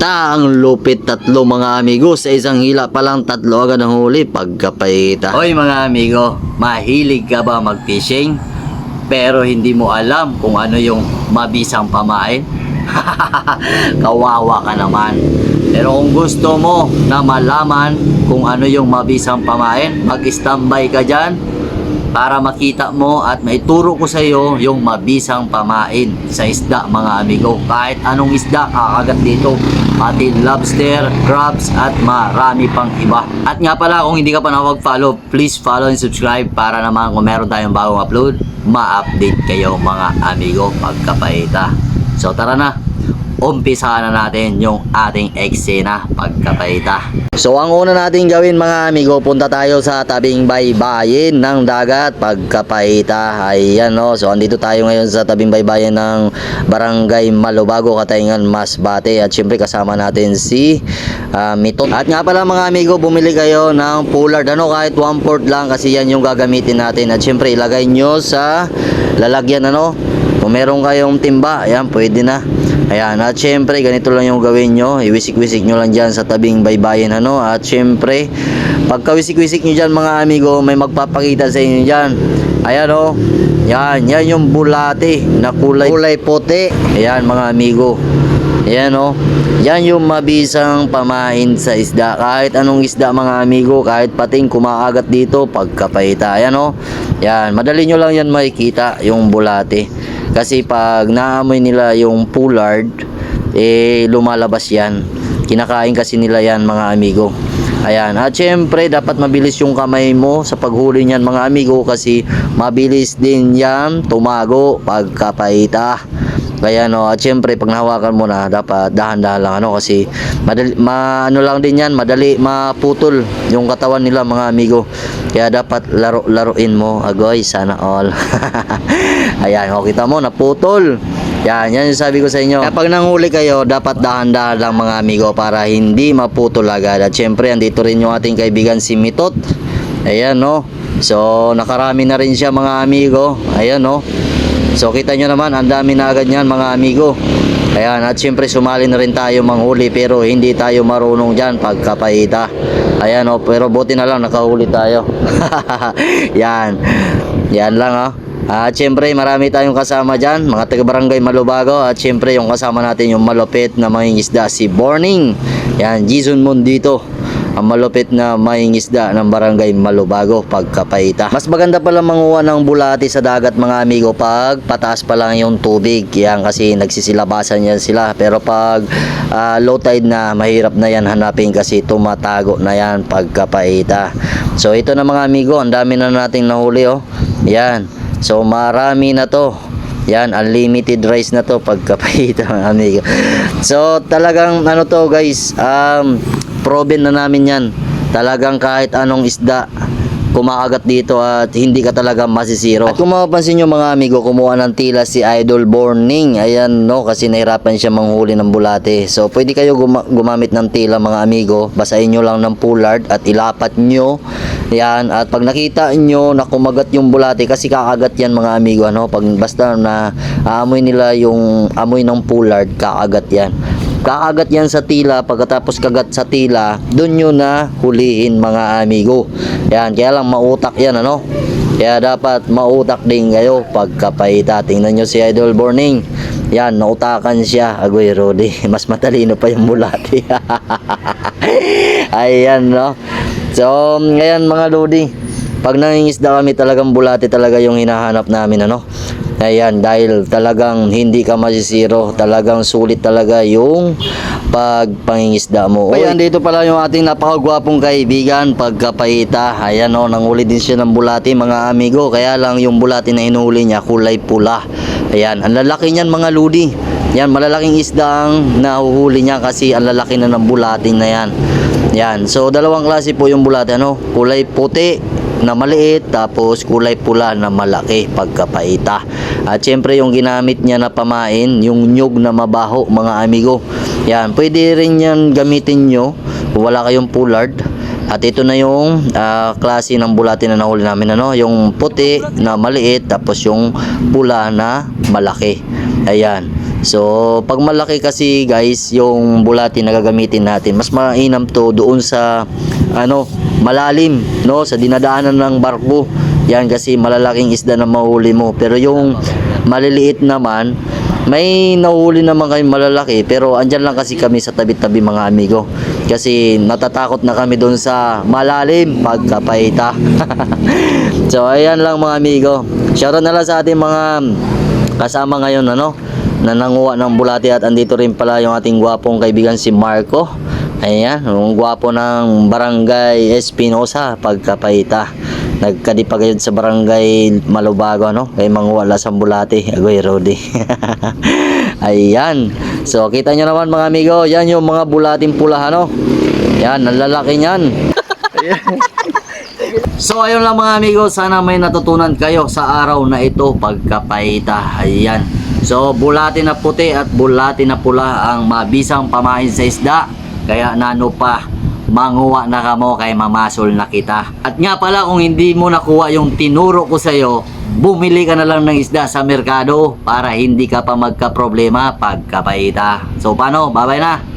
pagkapahita ang lupit tatlo mga amigo. Sa isang hila pa lang tatlo agad ang huli pagkapahita. Hoy mga amigo mahilig ka ba mag-fishing? Pero hindi mo alam kung ano yung mabisang pamain? Kawawa ka naman. Pero kung gusto mo na malaman kung ano yung mabisang pamain mag-standby ka dyan para makita mo at maituro ko sa iyo yung mabisang pamain sa isda mga amigo. Kahit anong isda kakagat dito, pati lobster, crabs at marami pang iba. At nga pala kung hindi ka pa nakapag-follow, please follow and subscribe para naman kung meron tayong bagong upload, ma-update kayo mga amigo pagkapaita. So tara na, umpisahan na natin yung ating eksena pagkapaita. So ang una natin gawin mga amigo, punta tayo sa tabing baybayin ng dagat pagkapaita. Ayan no, so andito tayo ngayon sa tabing baybayin ng Barangay Malubago, Katayngan, Masbate. At syempre kasama natin si ah, Mito. At nga pala mga amigo, bumili kayo ng pullard. Ano, kahit 1 port lang kasi yan yung gagamitin natin. At syempre ilagay nyo sa lalagyan ano. Kung meron kayong timba, ayan, pwede na. Ayan, at syempre, ganito lang yung gawin nyo. Iwisik-wisik nyo lang dyan sa tabing baybayin, ano. At syempre, pagka wisik-wisik nyo dyan, mga amigo, may magpapakita sa inyo dyan. Ayan, oh. Yan, yan yung bulate na kulay, kulay puti. Ayan, mga amigo. Ayan, oh. Yan yung mabisang pamain sa isda. Kahit anong isda, mga amigo, kahit pating kumaagat dito, pagkapahita. Ayan, oh. Yan, madali nyo lang yan makikita, yung bulate. Kasi pag naamoy nila yung pullard, eh lumalabas yan. Kinakain kasi nila yan mga amigo. Ayan. At syempre, dapat mabilis yung kamay mo sa paghuli niyan mga amigo kasi mabilis din yan tumago pagkapaita. Kaya no, at syempre pag nahawakan mo na dapat dahan-dahan lang ano kasi madali ma, ano lang din yan, madali maputol yung katawan nila mga amigo. Kaya dapat laro-laruin mo. Agoy, sana all. Ayan, o kita mo naputol. Yan, yan yung sabi ko sa inyo. Kapag nanghuli kayo, dapat dahan-dahan lang mga amigo para hindi maputol agad. At syempre, andito rin yung ating kaibigan si Mitot. Ayan, no. So, nakarami na rin siya mga amigo. Ayan, no. So, kita nyo naman, ang dami na agad yan mga amigo. Ayan, at syempre sumali na rin tayo manghuli pero hindi tayo marunong dyan pagkapaita. Ayan, no. Pero buti na lang, nakahuli tayo. yan. Yan lang, oh. At syempre marami tayong kasama dyan, mga taga barangay Malubago at syempre yung kasama natin yung malupit na mangingisda si Borning. Yan, Jason Mondito ang malupit na mangingisda ng barangay Malubago pagkapaita. Mas maganda pala manguha ng bulati sa dagat mga amigo pag pataas pa lang yung tubig. Yan kasi nagsisilabasan yan sila. Pero pag ah, low tide na mahirap na yan hanapin kasi tumatago na yan pagkapaita. So ito na mga amigo, ang dami na nating nahuli oh. Yan. So marami na to. Yan, unlimited rice na to pagkapahita mga amigo. So talagang ano to guys, um, proven na namin yan. Talagang kahit anong isda, kumakagat dito at hindi ka talaga masisiro. At kung mapapansin nyo mga amigo, kumuha ng tila si Idol Borning. Ayan no, kasi nahirapan siya manghuli ng bulate. So pwede kayo guma- gumamit ng tila mga amigo. Basahin nyo lang ng pullard at ilapat nyo. Yan, at pag nakita nyo na kumagat yung bulate, kasi kakagat yan mga amigo, ano, pag basta na aamoy nila yung amoy ng pullard, kakagat yan. Kakagat yan sa tila, pagkatapos kagat sa tila, dun nyo na hulihin mga amigo. Yan, kaya lang mautak yan, ano. Kaya dapat mautak din kayo pagkapaita. Tingnan nyo si Idol Borning. Yan, nautakan siya. Agoy, Rodi. Mas matalino pa yung bulate. Ayan, no. So, ngayon mga Lodi, pag nangingisda kami talagang bulate talaga yung hinahanap namin, ano. Ayan, dahil talagang hindi ka masisiro, talagang sulit talaga yung pagpangingisda mo. Ayan, dito pala yung ating napakagwapong kaibigan, pagkapaita. Ayan o, nanguli din siya ng bulati mga amigo. Kaya lang yung bulati na inuhuli niya, kulay pula. Ayan, ang lalaki niyan mga ludi. Yan, malalaking isda ang nahuhuli niya kasi ang lalaki na ng bulati na yan. Yan, so dalawang klase po yung bulati, ano? Kulay puti na maliit tapos kulay pula na malaki pagkapaita. At syempre yung ginamit niya na pamain, yung nyug na mabaho mga amigo. Yan, pwede rin yan gamitin nyo kung wala kayong pullard. At ito na yung ah, klase ng bulati na nahuli namin ano, yung puti na maliit tapos yung pula na malaki. Ayan. So, pag malaki kasi guys, yung bulati na gagamitin natin, mas mainam to doon sa ano, malalim, no, sa dinadaanan ng barko. Yan kasi malalaking isda na mahuli mo. Pero yung maliliit naman, may nahuli naman kami malalaki pero andyan lang kasi kami sa tabi-tabi mga amigo. Kasi natatakot na kami doon sa malalim pagkapaita. so ayan lang mga amigo. Shoutout na lang sa ating mga kasama ngayon ano na nanguha ng bulati at andito rin pala yung ating gwapong kaibigan si Marco. Ayan, yung gwapo ng barangay Espinosa pagkapaita. Nagkadipag yun sa barangay Malubago ano, kay manguwala sa bulati, agoy Rodi. Ayan. So kita nyo naman mga amigo, yan yung mga bulating pula ano. Yan, ang lalaki niyan. So ayun lang mga amigo, sana may natutunan kayo sa araw na ito pagkapaita. Ayan. So bulati na puti at bulati na pula ang mabisang pamain sa isda. Kaya nano pa, manguha na kamo kay mamasol na kita. At nga pala kung hindi mo nakuha yung tinuro ko sa'yo, bumili ka na lang ng isda sa merkado para hindi ka pa magka-problema pagkapaita. So paano? Babay na!